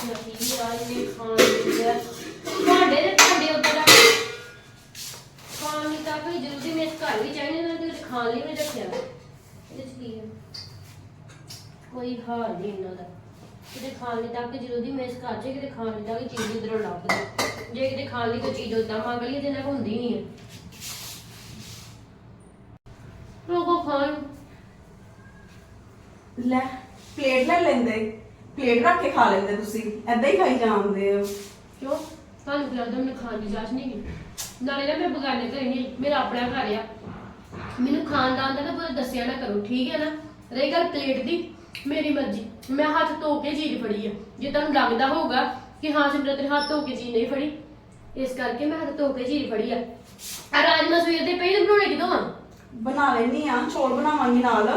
ਨਹੀਂ ਆ ਇਹਨੇ ਖਾਣ ਦੀ ਆ ਦੇ ਤੁਹਾਡੇ ਉੱਤੇ ਦਾ ਖਾਣ ਲਈ ਤਾਂ ਕੋਈ ਜ਼ਰੂਰੀ ਮੇਰੇ ਘਰ ਵੀ ਚਾਹੀਦੇ ਨਾ ਤੇ ਖਾਣ ਲਈ ਵੀ ਰੱਖਿਆ ਇਹਦੇ ਚ ਕੀ ਹੈ ਕੋਈ ਹਾਲ ਨਹੀਂ ਇਹਨਾਂ ਦਾ। ਕਿਤੇ ਖਾਣ ਲਈ ਤੱਕ ਜ਼ਰੂਰੀ ਮੇਰੇ ਘਰ ਚ ਕਿਤੇ ਖਾਣ ਲਈ ਤੱਕ ਚੀਜ਼ ਉਧਰੋਂ ਲੱਭ ਜੇ ਕਿਤੇ ਖਾਣ ਲਈ ਕੋਈ ਚੀਜ਼ ਉਦਾਂ ਮੰਗ ਲਈ ਤੇ ਨਾ ਹੁੰਦੀ ਨਹੀਂ ਹੈ ਲੋਕੋ ਖਾਣ ਲੈ ਪਲੇਟ ਲੈ ਲੈਂਦੇ। ਪਲੇਟ ਰੱਖ ਕੇ ਖਾ ਲੈਂਦੇ ਤੁਸੀਂ ਐਦਾਂ ਹੀ ਖਾਈ ਜਾਂਦੇ ਹੋ ਕਿਉਂ? ਤੁਹਾਨੂੰ ਕੀ ਲੱਗਦਾ ਮੈਨੂੰ ਖਾਣ ਦੀ ਜਾਚ ਨਹੀਂ ਗੀ ਨਾਲੇ ਨਾ ਮੈਂ ਬਗਾਨੇ ਘਰੇ ਨਹੀਂ ਮੇਰਾ ਆਪਣਾ ਘਰ ਆ। ਮੈਨੂੰ ਖਾਨਦਾਨ ਦਾ ਨਾ ਪੂਰਾ ਦੱਸਿਆ ਨਾ ਕਰੋ ਠੀਕ ਹੈ ਨਾ? ਰਹੀ ਗੱਲ ਪਲੇਟ ਦੀ? ਮੇਰੀ ਮਰਜ਼ੀ। ਮੈਂ ਹੱਥ ਧੋ ਕੇ ਚੀਜ਼ ਫੜੀ ਆ। ਜੇ ਤੁਹਾਨੂੰ ਲੱਗਦਾ ਹੋਊਗਾ ਕਿ ਹਾਂ ਸਿਮਰਤ ਨੇ ਹੱਥ ਧੋ ਕੇ ਚੀਜ਼ ਨਹੀਂ ਫੜੀ ਇਸ ਕਰਕੇ ਮੈਂ ਹੱਥ ਧੋ ਕੇ ਚੀਜ਼ ਫੜੀ ਆ। ਆ ਰਾਜਮਾ ਸਵੇਰ ਦੇ ਪਈ ਤੇ ਬਣਾਉਣੇ ਕਿਦੋਂ ਆ? ਬਣਾ ਲੈਣੀ ਆ ਚੌਲ ਬਣਾਵਾਂਗੀ ਨਾਲ।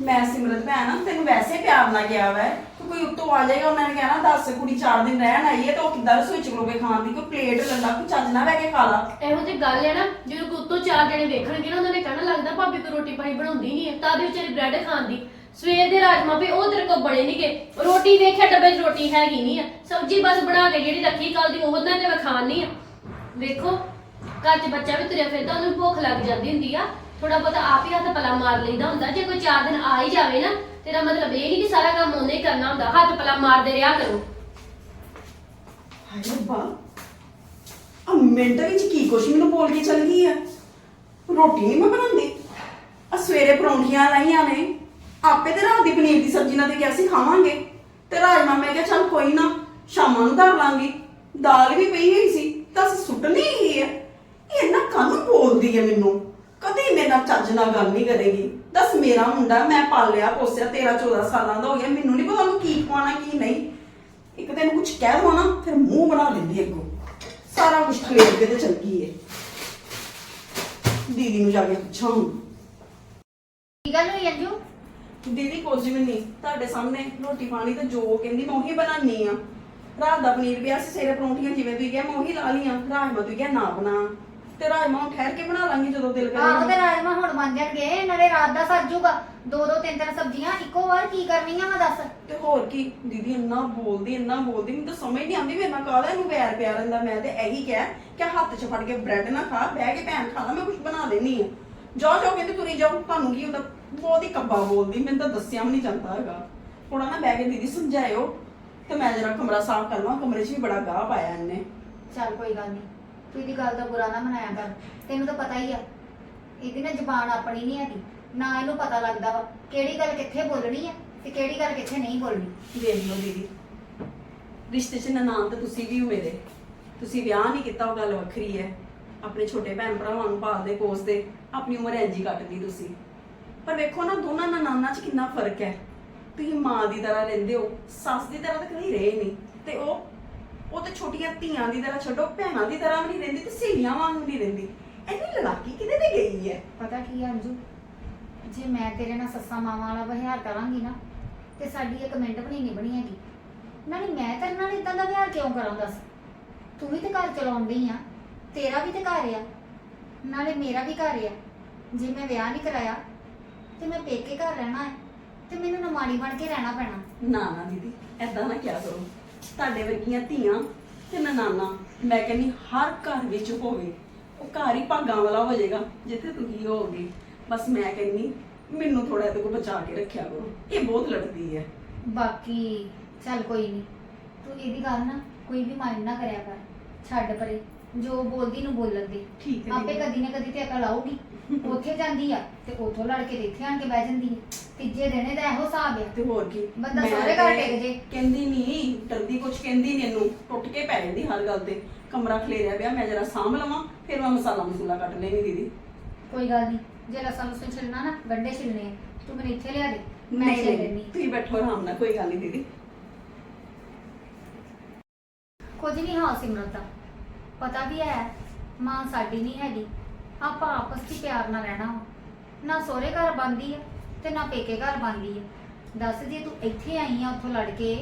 ਮੈਂ ਸਿਮਰਤ ਭੈਣ ਤੈਨੂੰ ਵੈਸੇ ਪਿਆਰ ਨਾਲ ਗਿਆ ਵੈ। ਤੂੰ ਕੋਈ ਉੱਤੋਂ ਆ ਜਾਏਗਾ, ਉਹਨਾਂ ਨੇ ਕਹਿਣਾ, ਦੱਸ, ਕੁੜੀ 4 ਦਿਨ ਰਹਿਣ ਆਈ ਹੈ ਤਾਂ ਉਹ ਕਿੱਦਾਂ ਰਸੋਈ ਚ ਖਲੋਗੇ ਖਾਣ ਦੀ, ਕੋਈ ਪਲੇਟ ਲੱਲਾ ਕੋਈ ਚੱਜ ਨਾ ਬਹਿ ਕੇ ਖਾ ਲਾ। ਇਹੋ ਜਿਹੀ ਗੱਲ ਹੈ ਨਾ, ਜਦੋਂ ਕੋਈ ਉੱਤੋਂ ਚਾਰ ਜਣੇ ਵੇਖਣਗੇ ਨਾ, ਉਹਨਾਂ ਨੇ ਕਹਿਣਾ ਲੱਗਦਾ, ਭਾਬੀ ਕੋ ਰੋਟੀ ਪਾਣੀ ਬਣਾਉਂਦੀ ਨਹੀਂ ਹੈ, ਤਾਂ ਦੇ ਵਿਚਾਰੀ ਬ੍ਰੈਡ ਖਾਣ ਸਵੇਰ ਦੇ ਰਾਜਮਾ ਵੀ ਉਹ ਤੇਰੇ ਕੋਲ ਬਣੇ ਨਹੀਂਗੇ। ਰੋਟੀ ਵੇਖਿਆ, ਡੱਬੇ 'ਚ ਰੋਟੀ ਹੈਗੀ ਨਹੀਂ ਆ। ਸਬਜ਼ੀ ਬਸ ਬਣਾ ਕੇ ਜਿਹੜੀ ਰੱਖੀ ਕੱਲ ਦੀ ਉਹ ਨਾ ਤੇ ਮੈਂ ਖਾਣ ਨਹੀਂ ਆ। ਵੇਖੋ, ਘਰ 'ਚ ਬੱਚਾ ਵੀ ਤੁਰਿਆ ਫਿਰਦਾ, ਉਹਨੂੰ ਭੁੱਖ ਲੱਗ ਜਾਂਦੀ ਹੁੰਦੀ ਆ। ਥੋੜਾ ਬਹੁਤਾ ਆਪ ਹੀ ਹੱਥ ਪਲਾ ਮਾਰ ਲਈਦਾ ਹੁੰਦਾ। ਜੇ ਕੋਈ ਚਾਰ ਦਿਨ ਆ ਹੀ ਜਾਵੇ ਨਾ, ਤੇਰਾ ਮਤਲਬ ਇਹ ਨਹੀਂ ਕਿ ਸਾਰਾ ਕੰਮ ਉਹਨੇ ਹੀ ਕਰਨਾ ਹੁੰਦਾ। ਹੱਥ ਪਲਾ ਮਾਰਦੇ ਰਿਹਾ ਕਰੋ। ਹਾਏ ਰੱਬਾ ਆ ਮਿੰਟ ਵਿੱਚ ਕੀ ਕੁਛ ਮੈਨੂੰ ਬੋਲ ਕੇ ਚਲ ਗਈ ਆ? ਰੋਟੀ ਨਹੀਂ ਮੈਂ ਬਣਾਉਂਦੀ। ਆ ਸਵੇਰੇ ਪਰੌਂਠੀਆਂ ਲਾਈਆਂ ਨੇ। ਆਪੇ ਤੇ ਰਾਤ ਦੀ ਪਨੀਰ ਦੀ ਸਬਜ਼ੀ ਨਾਲ ਤੇ ਕਿਹਾ ਅਸੀਂ ਖਾਵਾਂਗੇ। ਤੇ ਰਾਜਮਾ ਮੈਂ ਕਿਹਾ, ਚੱਲ ਕੋਈ ਨਾ, ਸ਼ਾਮਾਂ ਨੂੰ ਧਰ ਲਾਂਗੀ। ਦਾਲ ਵੀ ਪਈ ਹੋਈ ਸੀ, ਤਾਂ ਸੁੱਟਣੀ ਹੀ ਹੈ ਇਹ ਇੰਨਾ ਕਾਹਨੂੰ ਬੋਲਦੀ ਹੈ ਮੈਨੂੰ? ਕਦੇ ਮੇਰੇ ਨਾਲ ਚੱਜ ਨਾਲ ਗੱਲ ਨਹੀਂ ਕਰੇਗੀ। ਦੱਸ ਮੇਰਾ ਮੁੰਡਾ ਮੈਂ ਪਾਲਿਆ ਪੋਸਿਆ 13 14 ਸਾਲਾਂ ਦਾ ਹੋ ਗਿਆ ਮੈਨੂੰ ਨਹੀਂ ਪਤਾ ਉਹਨੂੰ ਕੀ ਖਵਾਉਣਾ ਕੀ ਨਹੀਂ। ਇੱਕ ਦਿਨ ਕੁਝ ਕਹਿ ਦੋ ਨਾ ਫਿਰ ਮੂੰਹ ਬਣਾ ਲੈਂਦੀ ਅੱਗੋਂ। ਸਾਰਾ ਕੁਝ ਖਲੇਰ ਕੇ ਤੇ ਚਲ ਗਈ ਏ। ਦੀਦੀ ਨੂੰ ਜਾ ਕੇ ਪੁੱਛਾਂ ਹੁਣ। ਕੀ ਗੱਲ ਹੋਈ ਅੰਜੂ? ਦੀਦੀ ਕੁਝ ਵੀ ਨਹੀਂ। ਤੁਹਾਡੇ ਸਾਹਮਣੇ ਰੋਟੀ ਪਾਣੀ ਤਾਂ ਜੋ ਕਹਿੰਦੀ ਮੈਂ ਉਹੀ ਬਣਾਉਣੀ ਆ ਰਾਤ ਦਾ ਪਨੀਰ ਪਿਆ ਸੀ ਸਵੇਰੇ ਪਰੌਂਠੀਆਂ ਜਿਵੇਂ ਤੁਸੀਂ ਕਿਹਾ ਮੈਂ ਉਹੀ ਲਾ ਲੀਆਂ ਰਾਜਮਾ ਤੁਸੀਂ ਕਿਹਾ ਨਾ ਬਣਾ। ਤੇ ਰਾਜਮਾ ਠਹਿਰ ਕੇ ਬਣਾ ਲਾਂਗੀ ਜਦੋਂ ਦਿਲ ਆਹੋ ਤੇ ਕਰੇ ਰਾਜਮਾ ਹੁਣ ਬਣ ਜਾਣਗੇ ਨਾਲੇ ਰਾਤ ਦਾ ਸਰ ਜੂਗਾ। ਦੋ ਦੋ ਤਿੰਨ ਤਿੰਨ ਸਬਜ਼ੀਆਂ ਇੱਕੋ ਵਾਰ ਕੀ ਕਰਨੀਆਂ ਮੈਂ ਦੱਸ? ਤੇ ਹੋਰ ਕੀ ਦੀਦੀ ਇੰਨਾ ਬੋਲਦੀ ਇੰਨਾ ਬੋਲਦੀ ਮੈਨੂੰ ਤਾਂ ਸਮਝ ਨਹੀਂ ਆਉਂਦੀ ਮੇਰੇ ਨਾਲ ਕਾਹਦਾ ਇਹਨੂੰ ਵੈਰ ਪਿਆ ਰਹਿੰਦਾ ਮੈਂ ਤੇ ਇਹੀ ਕਿਹਾ ਕਿ ਹੱਥ 'ਚ ਫੜ ਕੇ ਬ੍ਰੈਡ ਨਾ ਖਾ ਬਹਿ ਕੇ ਭੈਣ ਖਾ ਲਾ ਮੈਂ ਕੁਝ ਬਣਾ ਦੇਣੀ ਆ ਜਾਓ ਜਾਓ ਕਹਿੰਦੇ ਤੁਰੀ ਜਾਓ ਤੁਹਾਨੂੰ ਕੀ ਹੁੰਦਾ? ਬਹੁਤ ਹੀ ਕੱਬਾ ਬੋਲਦੀ ਮੈਨੂੰ ਤਾਂ ਦੱਸਿਆ ਵੀ ਨਹੀਂ ਜਾਂਦਾ ਹੈਗਾ। ਥੋੜਾ ਨਾ ਬਹਿ ਕੇ ਦੀਦੀ ਸਮਝਾਇਓ ਤੇ ਮੈਂ ਜਰਾ ਕਮਰਾ ਸਾਫ਼ ਕਰ ਲਵਾਂ ਕਮਰੇ 'ਚ ਵੀ ਬੜਾ ਗਾਹ ਪਾਇਆ ਇਹਨੇ। ਚੱਲ ਕੋਈ ਗੱਲ ਨਹੀਂ ਤੂੰ ਇਹਦੀ ਗੱਲ ਦਾ ਬੁਰਾ ਨਾ ਮਨਾਇਆ ਕਰ। ਤੈਨੂੰ ਤਾਂ ਪਤਾ ਹੀ ਆ। ਇਹਦੀ ਨਾ ਜ਼ਬਾਨ ਆਪਣੀ ਨਹੀਂ ਹੈਗੀ। ਨਾ ਇਹਨੂੰ ਪਤਾ ਲੱਗਦਾ ਵਾ ਕਿਹੜੀ ਗੱਲ ਕਿੱਥੇ ਬੋਲਣੀ ਆ ਤੇ ਕਿਹੜੀ ਗੱਲ ਕਿੱਥੇ ਨਹੀਂ ਬੋਲਣੀ। ਦੇਖ ਲਓ ਦੀਦੀ। ਰਿਸ਼ਤੇ 'ਚ ਨਨਾਣ ਤਾਂ ਤੁਸੀਂ ਵੀ ਹੋ ਮੇਰੇ। ਤੁਸੀਂ ਵਿਆਹ ਨਹੀਂ ਕੀਤਾ, ਉਹ ਗੱਲ ਵੱਖਰੀ ਹੈ। ਆਪਣੇ ਛੋਟੇ ਭੈਣ ਭਰਾਵਾਂ ਨੂੰ ਪਾਲਦੇ, ਪੋਸਦੇ, ਆਪਣੀ ਉਮਰ ਐਂਜੀ ਕੱਟਦੀ ਤੁਸੀਂ। ਪਰ ਵੇਖੋ ਨਾ, ਦੋਨਾਂ ਨਨਾਨਾਂ 'ਚ ਕਿੰਨਾ ਫ਼ਰਕ ਹੈ। ਤੁਸੀਂ ਮਾਂ ਦੀ ਤਰ੍ਹਾਂ ਰਹਿੰਦੇ ਹੋ, ਸੱਸ ਦੀ ਤਰ੍ਹਾਂ ਤਾਂ ਕਦੀ ਰਹੇ ਨਹੀਂ। ਤੇ ਉਹ ਉਹ ਤੇ ਛੋਟੀਆਂ ਧੀਆਂ ਦੀ ਤਰ੍ਹਾਂ ਛੱਡੋ ਭੈਣਾਂ ਦੀ ਤਰ੍ਹਾਂ ਵੀ ਨਹੀਂ ਰਹਿੰਦੀ ਤੇ ਸਹੇਲੀਆਂ ਵਾਂਗ ਨਹੀਂ ਰਹਿੰਦੀ। ਇੰਨੀ ਲੜਾਕੀ ਕਿਤੇ ਤੇ ਗਈ ਹੈ? ਪਤਾ ਕੀ ਆ ਅੰਜੂ? ਜੇ ਮੈਂ ਤੇਰੇ ਨਾਲ ਸੱਸਾਂ ਮਾਵਾਂ ਵਾਲਾ ਵਿਹਾਰ ਕਰਾਂਗੀ ਨਾ ਤੇ ਸਾਡੀ ਇੱਕ ਮਿੰਟ ਵੀ ਨਹੀਂ ਬਣੀ ਹੈਗੀ। ਨਾਲੇ ਮੈਂ ਤੇਰੇ ਨਾਲ ਇਦਾਂ ਦਾ ਵਿਹਾਰ ਕਿਉਂ ਕਰਾਂ ਦੱਸ? ਤੂੰ ਵੀ ਤੇ ਘਰ ਚਲਾਉਂਦੀ ਆ ਤੇਰਾ ਵੀ ਤੇ ਘਰ ਆ। ਨਾਲੇ ਮੇਰਾ ਵੀ ਘਰ ਆ। ਜੇ ਮੈਂ ਵਿਆਹ ਨਹੀਂ ਕਰਾਇਆ ਤੇ ਮੈਂ ਪੇਕੇ ਘਰ ਰਹਿਣਾ ਹੈ ਤੇ ਮੈਨੂੰ ਨਮਾਣੀ ਬਣ ਕੇ ਰਹਿਣਾ ਪੈਣਾ। ਨਾ ਨਾ ਦੀਦੀ ਐਦਾਂ ਨਾ ਕਿਆ ਕਰੋ। ਤੁਹਾਡੇ ਵਰਗੀਆਂ ਧੀਆਂ ਤੇ ਨਨਾਨਾ ਮੈਂ ਕਹਿੰਨੀ ਹਰ ਘਰ ਵਿੱਚ ਹੋਵੇ ਉਹ ਘਰ ਹੀ ਭਾਗਾਂ ਵਾਲਾ ਹੋ ਜਾਏਗਾ ਜਿੱਥੇ ਤੁਸੀਂ ਹੋਗੇ ਬਸ ਮੈਂ ਕਹਿੰਨੀ ਮੈਨੂੰ ਥੋੜਾ ਇਹਦੇ ਕੋਲ ਬਚਾ ਕੇ ਰੱਖਿਆ ਕਰੋ। ਇਹ ਬਹੁਤ ਲੜਦੀ ਹੈ। ਬਾਕੀ ਚੱਲ ਕੋਈ ਨਹੀਂ। ਤੂੰ ਇਹਦੀ ਗੱਲ ਨਾ ਕੋਈ ਵੀ ਮਾਈਂਡ ਨਾ ਕਰਿਆ ਕਰ। ਛੱਡ ਪਰੇ। ਜੋ ਬੋਲਦੀ ਨੂੰ ਬੋਲਣ ਦੇ। ਠੀਕ ਹੈ ਆਪੇ। ਕਦੀ ਨਾ ਕਦੀ ਤੇ ਅਕਲ ਆਊਗੀ। ਉੱਥੇ ਜਾਂਦੀ ਆ ਤੇ ਉੱਥੋਂ ਲੜ ਕੇ ਤੇ ਇੱਥੇ ਆਣ ਕੇ ਬਹਿ ਜਾਂਦੀ ਆ। ਤੀਜੇ ਦਿਨੇ ਦਾ ਇਹੋ ਹਿਸਾਬ ਆ ਤੇ ਹੋਰ ਕੀ? ਬੰਦਾ ਮੈਂ ਸਹੁਰੇ ਘਰ ਟਿਕ ਜੇ। ਕਹਿੰਦੀ ਨਹੀਂ ਡਰਦੀ ਕੁਛ ਕਹਿੰਦੀ ਨਹੀਂ ਇਹਨੂੰ। ਟੁੱਟ ਕੇ ਪੈ ਜਾਂਦੀ ਹਰ ਗੱਲ ਤੇ। ਕਮਰਾ ਖਲੇਰਿਆ ਪਿਆ ਮੈਂ ਜਰਾ ਸਾਂਭ ਲਵਾਂ ਫਿਰ ਮੈਂ ਮਸਾਲਾ ਮਸੂਲਾ ਕੱਟ ਲੈਣੀ ਦੀਦੀ। ਕੋਈ ਗੱਲ ਨਹੀਂ ਜੇ ਲਸਣ ਲਸਣ ਛਿਲਣਾ ਨਾ ਗੰਡੇ ਛਿਲਣੇ ਆ। ਤੂੰ ਮੈਨੂੰ ਇੱਥੇ ਲਿਆ ਦੇ ਮੈਂ ਛਿਲ ਲੈਣੀ ਤੁਸੀਂ ਬੈਠੋ ਆਰਾਮ ਨਾਲ ਕੋਈ ਗੱਲ ਨਹੀਂ ਦੀਦੀ। ਕੁਝ ਨਹੀਂ ਹਾਂ ਸਿਮਰਤ ਦਾ। ਪਤਾ ਵੀ ਹੈ ਮਾਂ ਸਾਡੀ ਨਹੀਂ ਹੈਗੀ। ਆਪਾਂ ਆਪਸ 'ਚ ਹੀ ਪਿਆਰ ਨਾਲ ਰਹਿਣਾ ਵਾ। ਨਾ ਸਹੁਰੇ ਘਰ ਬੰਦੀ ਆ ਤੇ ਨਾ ਪੇਕੇ ਘਰ ਬੰਦੀ ਆ। ਦੱਸ ਜੇ ਤੂੰ ਇੱਥੇ ਆਈ ਆ ਉੱਥੋਂ ਲੜ ਕੇ,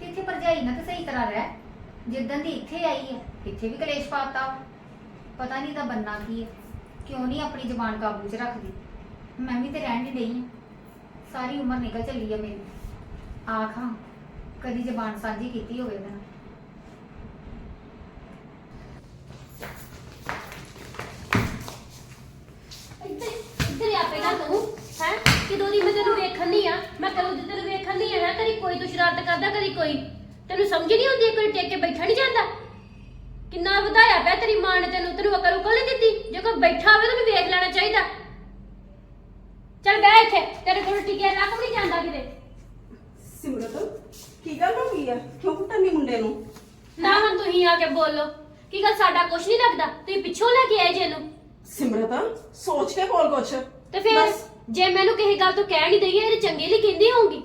ਤੇ ਇੱਥੇ ਭਰਜਾਈ ਨਾ ਤੇ ਸਹੀ ਤਰ੍ਹਾਂ ਰਹਿ। ਜਿੱਦਣ ਦੀ ਇੱਥੇ ਆਈ ਹੈ ਇੱਥੇ ਵੀ ਕਲੇਸ਼ ਪਾਤਾ ਪਤਾ ਨਹੀਂ ਤਾਂ ਬੰਨਾ ਕੀ ਹੈ ਕਿਉਂ ਨਹੀਂ ਆਪਣੀ ਜ਼ਬਾਨ ਕਾਬੂ 'ਚ ਰੱਖਦੀ? ਮੈਂ ਵੀ ਤੇ ਰਹਿਣ ਨਹੀਂ ਡਈ ਆ। ਸਾਰੀ ਉਮਰ ਨਿਕਲ ਚੱਲੀ ਆ ਮੇਰੀ। ਆਖਾਂ ਕਦੀ ਜ਼ਬਾਨ ਸਾਂਝੀ ਕੀਤੀ ਹੋਵੇ ਉਹਦੇ ਨਾਲ ਇੱਧਰ ਇੱਧਰ ਆਪੇ ਕਰ ਤੂੰ ਹੈ ਕਿਦੋਂ ਦੀ ਮੈਂ ਤੈਨੂੰ ਵੇਖਣ ਨਹੀਂ ਆ। ਮੈਂ ਕਦੋਂ ਦੀ ਤੈਨੂੰ ਵੇਖਣ ਨਹੀਂ ਆ? ਕਦੀ ਕੋਈ ਤੂੰ ਸ਼ਰਾਰਤ ਕਰਦਾ ਕਦੀ ਕੋਈ। ਤੈਨੂੰ ਸਮਝ ਨਹੀਂ ਆਉਂਦੀ ਕੋਈ ਟੇਕ ਕੇ ਬੈਠਾ ਨਹੀਂ ਜਾਂਦਾ? ਕਿੰਨਾ ਵਧਾਇਆ ਪਿਆ ਤੇਰੀ ਮਾਂ ਨੇ ਤੈਨੂੰ ਤੈਨੂੰ ਅਕਲ ਉਕਲ ਨਹੀਂ ਦਿੱਤੀ? ਜੇ ਕੋਈ ਬੈਠਾ ਹੋਵੇ ਤੈਨੂੰ ਵੇਖ ਲੈਣਾ ਚਾਹੀਦਾ। ਚੱਲ ਬਹਿ ਇੱਥੇ ਤੇਰੇ ਕੋਲ ਟਿਕਿਆ ਰੱਖ ਨਹੀਂ ਜਾਂਦਾ ਕਿਤੇ। ਸਿਮਰਤ ਕੀ ਗੱਲ ਹੋ ਗਈ ਆ? ਕਿਉਂ ਕੁੱਟਣੀ ਮੁੰਡੇ ਨੂੰ? ਨਾ ਹੁਣ ਤੁਸੀਂ ਆ ਕੇ ਬੋਲੋ। ਕੀ ਗੱਲ ਸਾਡਾ ਕੁਛ ਨਹੀਂ ਲੱਗਦਾ? ਤੁਸੀਂ ਪਿੱਛੋਂ ਲੈ ਕੇ ਆਏ ਜੇ ਇਹਨੂੰ। ਸਿਮਰਤ ਸੋਚ ਕੇ ਬੋਲ ਕੁਛ। ਤੇ ਫਿਰ? ਬਸ। ਜੇ ਮੈਨੂੰ ਕਿਸੇ ਗੱਲ ਤੋਂ ਕਹਿ ਨਹੀਂ ਦਈਏ ਇਹ ਚੰਗੇ ਲਈ ਕਹਿੰਦੀ ਹੋਊਗੀ।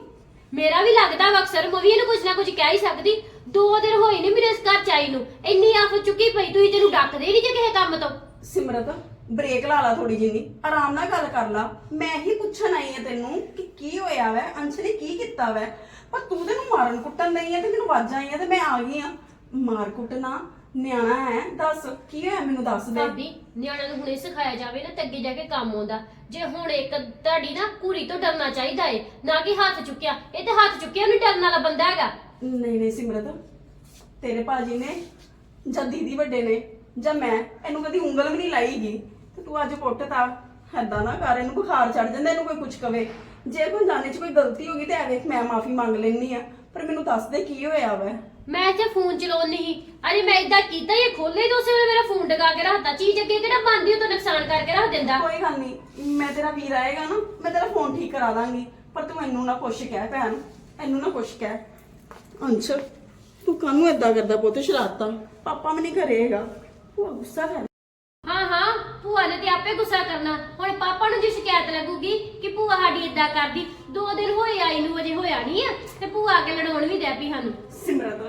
ਮੇਰਾ ਵੀ ਲੱਗਦਾ ਵਾ ਅਕਸਰ, ਮੈਂ ਵੀ ਇਹਨੂੰ ਕੁਝ ਨਾ ਕੁਝ ਕਹਿ ਹੀ ਸਕਦੀ। ਦੋ ਦਿਨ ਹੋਏ ਨੇ ਮੇਰੇ ਇਸ ਘਰ ਚ ਆਈ ਨੂੰ। ਇੰਨੀ ਆਫਤ ਚੁੱਕੀ ਪਈ, ਤੁਸੀਂ ਤੈਨੂੰ ਡੱਕਦੇ ਨਹੀਂ ਜੇ ਕਿਸੇ ਕੰਮ ਤੋਂ। ਸਿਮਰਤ ਬ੍ਰੇਕ ਲਾ ਲਾ ਥੋੜੀ ਜਿਹੀ ਆਰਾਮ ਨਾਲ ਗੱਲ ਕਰ ਲਾ। ਮੈਂ ਹੀ ਪੁੱਛਣ ਆਈ ਆ ਤੈਨੂੰ ਕਿ ਕੀ ਹੋਇਆ ਵੈ? ਅੰਸ਼ ਨੇ ਕੀ ਕੀਤਾ ਵੈ? ਪਰ ਤੂੰ ਤੈਨੂੰ ਮਾਰਨ ਕੁੱਟਣ ਨਹੀਂ ਆ ਤੇ ਮੈਨੂੰ ਆਵਾਜ਼ਾਂ ਆਈਆਂ ਤੇ ਮੈਂ ਆ ਗਈ ਆ। ਮਾਰ ਕੁੱਟਣਾ ਨਿਆਣਾ ਹੈ ਦੱਸ ਕੀ ਹੋਇਆ ਮੈਨੂੰ ਦੱਸ ਦੇ। ਭਾਬੀ ਨਿਆਣਿਆਂ ਨੂੰ ਹੁਣੇ ਸਿਖਾਇਆ ਜਾਵੇ ਨਾ ਤੇ ਅੱਗੇ ਜਾ ਕੇ ਕੰਮ ਆਉਂਦਾ। ਜੇ ਹੁਣ ਇੱਕ ਤੁਹਾਡੀ ਨਾ ਕੁੜੀ ਤੋਂ ਡਰਨਾ ਚਾਹੀਦਾ ਏ ਨਾ ਕਿ ਹੱਥ ਚੁੱਕਿਆ ਇਹ ਤੇ ਹੱਥ ਚੁੱਕਿਆ ਉਹਨੂੰ ਡਰਨ ਵਾਲਾ ਬੰਦਾ ਹੈਗਾ। ਨਹੀਂ ਨਹੀਂ ਸਿਮਰਤ ਤੇਰੇ ਭਾਜੀ ਨੇ ਜਾਂ ਦੀਦੀ ਵੱਡੇ ਨੇ ਜਾਂ ਮੈਂ ਇਹਨੂੰ ਕਦੀ ਉਂਗਲ ਵੀ ਨਹੀਂ ਲਾਈਗੀ। ਤੇ ਤੂੰ ਅੱਜ ਕੁੱਟਤਾ ਏਦਾਂ ਨਾ ਕਰ ਇਹਨੂੰ ਬੁਖਾਰ ਚੜ ਜਾਂਦਾ ਇਹਨੂੰ ਕੋਈ ਕੁਝ ਕਵੇ। ਜੇ ਕੋਈ ਜਾਣੇ 'ਚ ਕੋਈ ਗਲਤੀ ਹੋ ਗਈ ਤੇ ਐਵੇਂ ਮੈਂ ਮਾਫੀ ਮੰਗ ਲੈਣੀ ਆ ਪਰ ਮੈਨੂੰ ਦੱਸ ਦੇ ਕੀ ਹੋਇਆ ਵੈ? ਮੈਂ ਇੱਥੇ ਫੋਨ ਚਲਾਉਣ ਨਹੀਂ ਅਰੇ ਮੈਂ ਇਦਾਂ ਕੀਤਾ ਇਹ ਖੋਲੇ ਤਾਂ ਉਸੇ ਵੇਲੇ ਮੇਰਾ ਫੋਨ ਡਗਾ ਕੇ ਰੱਖਤਾ। ਚੀਜ਼ ਅੱਗੇ ਕਿਹੜਾ ਬੰਦੀ ਉਹ ਤਾਂ ਨੁਕਸਾਨ ਕਰਕੇ ਰੱਖ ਦਿੰਦਾ। ਕੋਈ ਗੱਲ ਨਹੀਂ ਮੈਂ ਤੇਰਾ ਵੀਰ ਆਏਗਾ ਨਾ, ਮੈਂ ਤੇਰਾ ਫੋਨ ਠੀਕ ਕਰਾ ਦਾਂਗੀ। ਪਰ ਤੂੰ ਇਹਨੂੰ ਨਾ ਕੁਛ ਕਹਿ ਭੈਣ ਇਹਨੂੰ ਨਾ ਕੁਛ ਕਹਿ। ਅੰਸ਼, ਤੂੰ ਕਾਹਨੂੰ ਏਦਾਂ ਕਰਦਾ ਪੁੱਤ, ਸ਼ਰਾਰਤਾਂ? ਪਾਪਾ ਵੀ ਨਹੀਂ ਘਰੇਗਾ ਉਹ ਗੁੱਸਾ ਕਰ ਭੂਆ ਨੇ ਤੇ ਆਪੇ ਗੁੱਸਾ ਕਰਨਾ। ਹੁਣ ਪਾਪਾ ਨੂੰ ਜੀ ਸ਼ਿਕਾਇਤ ਲੱਗੂਗੀ ਕਿ ਭੂਆ ਸਾਡੀ ਇਦਾਂ ਕਰਦੀ, ਦੋ ਦਿਨ ਹੋਏ ਆਈ ਨੂੰ, ਅਜੇ ਹੋਇਆ ਨਹੀਂ ਆ, ਤੇ ਭੂਆ ਆ ਕੇ ਲੜਾਉਣ ਵੀ ਡੈ ਪਈ ਸਾਨੂੰ। ਸਿਮਰਤ,